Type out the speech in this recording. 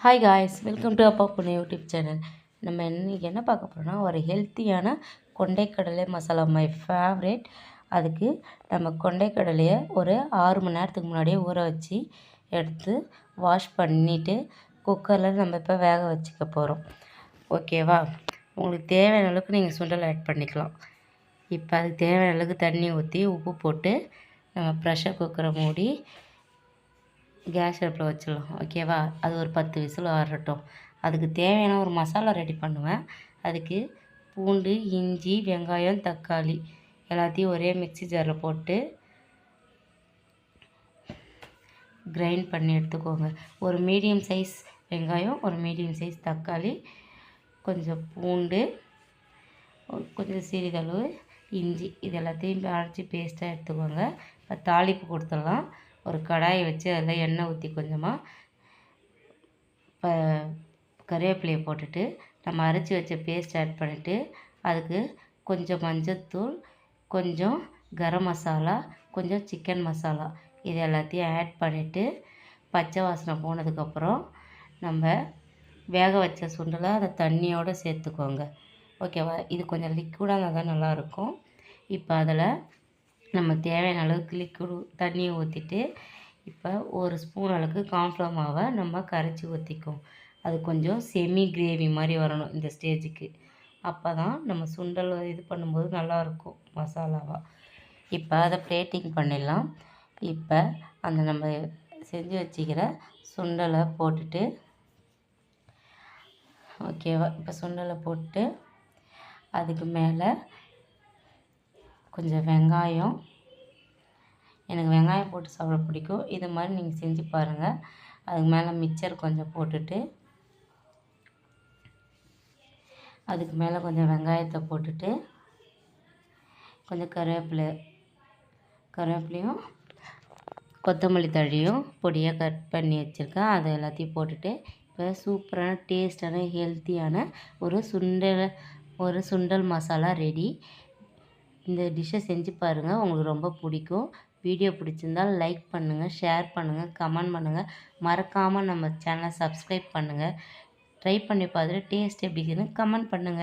Hi guys welcome to அப்பா பொண்ணு YouTube channel நம்ம இன்றைக்கி என்ன பார்க்க போகிறோம்னா ஒரு ஹெல்த்தியான கொண்டைக்கடலை மசாலா மை ஃபேவரேட் அதுக்கு நம்ம கொண்டைக்கடலையை ஒரு ஆறு மணி நேரத்துக்கு முன்னாடியே ஊற வச்சு எடுத்து வாஷ் பண்ணிவிட்டு குக்கரில் நம்ம இப்போ வேக வச்சுக்க போகிறோம் ஓகேவா உங்களுக்கு தேவையான அளவுக்கு நீங்கள் சுண்டல் ஆட் பண்ணிக்கலாம். இப்போ அதுக்கு தேவையான அளவுக்கு தண்ணி ஊற்றி உப்பு போட்டு நம்ம ப்ரெஷர் குக்கரை மூடி கேஸ் அடுப்பில் வச்சிடலாம் ஓகேவா அது ஒரு பத்து விசில் வரட்டும் அதுக்கு தேவையான ஒரு மசாலா ரெடி பண்ணுவேன். அதுக்கு பூண்டு இஞ்சி வெங்காயம் தக்காளி எல்லாத்தையும் ஒரே மிக்சி ஜாரில் போட்டு கிரைண்ட் பண்ணி எடுத்துக்கோங்க. ஒரு மீடியம் சைஸ் வெங்காயம் ஒரு மீடியம் சைஸ் தக்காளி கொஞ்சம் பூண்டு கொஞ்சம் சிறிதளவு இஞ்சி இது எல்லாத்தையும் அரைச்சி பேஸ்ட்டாக எடுத்துக்கோங்க. இப்போ தாளிப்பு கொடுத்துடலாம். ஒரு கடாயை வச்சு அதில் எண்ணெய் ஊற்றி கொஞ்சமாக இப்போ கருவேப்பிலையை போட்டுட்டு நம்ம அரைச்சி வச்ச பேஸ்ட் ஆட் பண்ணிவிட்டு அதுக்கு கொஞ்சம் மஞ்சத்தூள் கொஞ்சம் கரம் மசாலா கொஞ்சம் சிக்கன் மசாலா இது எல்லாத்தையும் ஆட் பண்ணிவிட்டு பச்சை வாசனை போனதுக்கப்புறம் நம்ம வேக வச்ச சுண்டலை அதை தண்ணியோடு சேர்த்துக்கோங்க. ஓகேவா இது கொஞ்சம் லிக்விடாக இருந்தால் தான் நல்லாயிருக்கும். இப்போ அதில் நம்ம தேவையான அளவுக்கு லிக்விடு தண்ணியை ஊற்றிட்டு இப்போ ஒரு ஸ்பூன் அளவுக்கு கார்ன்ஃப்ளவர் மாவை நம்ம கரைச்சி ஊற்றிக்குவோம் அது கொஞ்சம் செமி கிரேவி மாதிரி வரணும் இந்த ஸ்டேஜுக்கு அப்போ தான் நம்ம சுண்டல் இது பண்ணும்போது நல்லாயிருக்கும் மசாலாவாக இப்போ அதை பிளேட்டிங் பண்ணிடலாம். இப்போ அந்த நம்ம செஞ்சு வச்சுக்கிற சுண்டலை போட்டுட்டு ஓகேவா இப்போ சுண்டலை போட்டு அதுக்கு மேலே கொஞ்சம் வெங்காயம். எனக்கு வெங்காயம் போட்டு சாப்பிட பிடிக்கும். இது மாதிரி நீங்கள் செஞ்சு பாருங்கள் அதுக்கு மேலே மிக்சர் கொஞ்சம் போட்டுட்டு அதுக்கு மேலே கொஞ்சம் வெங்காயத்தை போட்டுட்டு கொஞ்சம் கருவேப்பிலை கருவேப்பிலையும் கொத்தமல்லி தழியும் பொடியாக கட் பண்ணி வச்சுருக்கேன். அதை எல்லாத்தையும் போட்டுட்டு இப்போ சூப்பரான டேஸ்டான ஹெல்த்தியான ஒரு சுண்டல் ஒரு சுண்டல் மசாலா ரெடி. இந்த டிஷ்ஷை செஞ்சு பாருங்கள் உங்களுக்கு ரொம்ப பிடிக்கும். வீடியோ பிடிச்சிருந்தால் லைக் பண்ணுங்கள் ஷேர் பண்ணுங்கள் கமெண்ட் பண்ணுங்கள் மறக்காமல் நம்ம சேனலை சப்ஸ்கிரைப் பண்ணுங்கள் ட்ரை பண்ணி பார்த்துட்டு டேஸ்ட் எப்படி இருக்குன்னு கமெண்ட் பண்ணுங்கள்